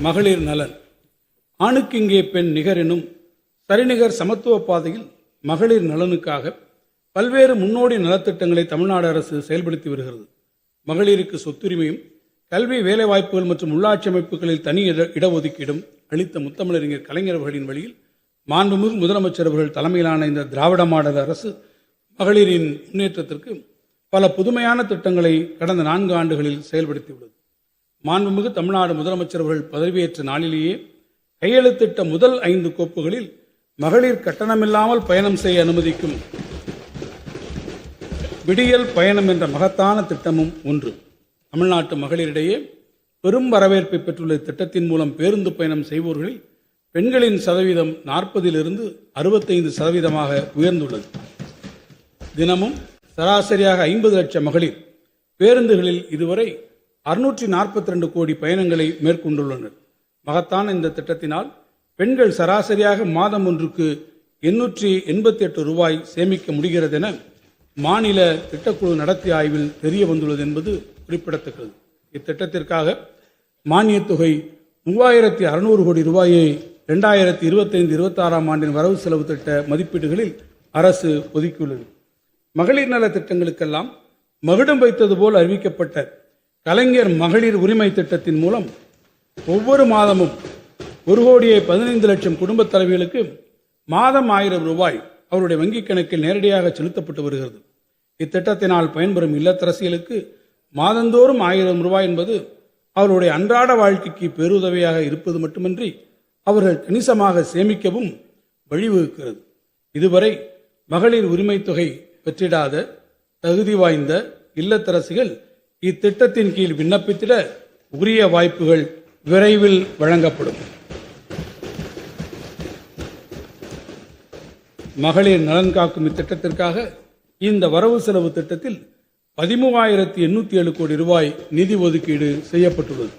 மகளிர் நலன். ஆணுக்கு இங்கே பெண் நிகர் எனும் சரிநிகர் சமத்துவ பாதையில் மகளிர் நலனுக்காக பல்வேறு முன்னோடி நலத்திட்டங்களை தமிழ்நாடு அரசு செயல்படுத்தி வருகிறது. மகளிருக்கு சொத்துரிமையும் கல்வி வேலைவாய்ப்புகள் மற்றும் உள்ளாட்சி அமைப்புகளில் தனி இட- இடஒதுக்கீடும் அளித்த முத்தமிழறிஞர் கலைஞரவர்களின் வழியில் மாண்புமிகு முதலமைச்சர் அவர்கள் தலைமையிலான இந்த திராவிட மாடல் அரசு மகளிரின் முன்னேற்றத்திற்கு பல புதுமையான திட்டங்களை கடந்த நான்கு ஆண்டுகளில் செயல்படுத்தியுள்ளது மாண்புமிகு தமிழ்நாடு முதலமைச்சர் அவர்கள் பதவியேற்ற நாளிலேயே கையெழுத்திட்ட முதல் ஐந்து கோப்புகளில் மகளிர் கட்டணமில்லாமல் பயணம் செய்ய அனுமதிக்கும் விடியல் பயணம் என்ற மகத்தான திட்டமும் ஒன்று. தமிழ்நாட்டு மகளிரிடையே பெரும் வரவேற்பை பெற்றுள்ள திட்டத்தின் மூலம் பேருந்து பயணம் செய்வோர்களில் பெண்களின் சதவீதம் நாற்பதிலிருந்து அறுபத்தைந்து சதவீதமாக உயர்ந்துள்ளது. தினமும் சராசரியாக ஐம்பது லட்சம் மகளிர் பேருந்துகளில் இதுவரை அறுநூற்றி நாற்பத்தி ரெண்டு கோடி பயணங்களை மேற்கொண்டுள்ளனர். மகத்தான இந்த திட்டத்தினால் பெண்கள் சராசரியாக மாதம் ஒன்றுக்கு எண்ணூற்றி எண்பத்தி எட்டு ரூபாய் சேமிக்க முடிகிறது என மாநில திட்டக்குழு நடத்திய ஆய்வில் தெரிய வந்துள்ளது என்பது குறிப்பிடத்தக்கது. இத்திட்டத்திற்காக மானியத் தொகை மூவாயிரத்தி அறுநூறு கோடி ரூபாயை ரெண்டாயிரத்தி இருபத்தைந்து இருபத்தாறாம் ஆண்டின் வரவு செலவு திட்ட மதிப்பீடுகளில் அரசு ஒதுக்கியுள்ளது. மகளிர் நல திட்டங்களுக்கெல்லாம் மகுடம் வைத்தது போல் அறிவிக்கப்பட்ட கலைஞர் மகளிர் உரிமை திட்டத்தின் மூலம் ஒவ்வொரு மாதமும் ஒரு கோடியே பதினைந்து லட்சம் குடும்பத் தலைவிகளுக்கு மாதம் ஆயிரம் ரூபாய் அவருடைய வங்கிக் கணக்கில் நேரடியாக செலுத்தப்பட்டு வருகிறது. இத்திட்டத்தினால் பயன்பெறும் இல்லத்தரசிகளுக்கு மாதந்தோறும் ஆயிரம் ரூபாய் என்பது அவருடைய அன்றாட வாழ்க்கைக்கு பேருதவியாக இருப்பது மட்டுமின்றி அவர்கள் கணிசமாக சேமிக்கவும் வழிவகுக்கிறது. இதுவரை மகளிர் உரிமைத் தொகை பெற்றிடாத தகுதி வாய்ந்த இல்லத்தரசிகள் இத்திட்டத்தின் கீழ் விண்ணப்பித்திட உரிய வாய்ப்புகள் விரைவில் வழங்கப்படும். மகளிர் நலன் காக்கும் இத்திட்டத்திற்காக இந்த வரவு செலவு திட்டத்தில் பதிமூவாயிரத்தி எண்ணூத்தி ஏழு கோடி ரூபாய் நிதி ஒதுக்கீடு செய்யப்பட்டுள்ளது.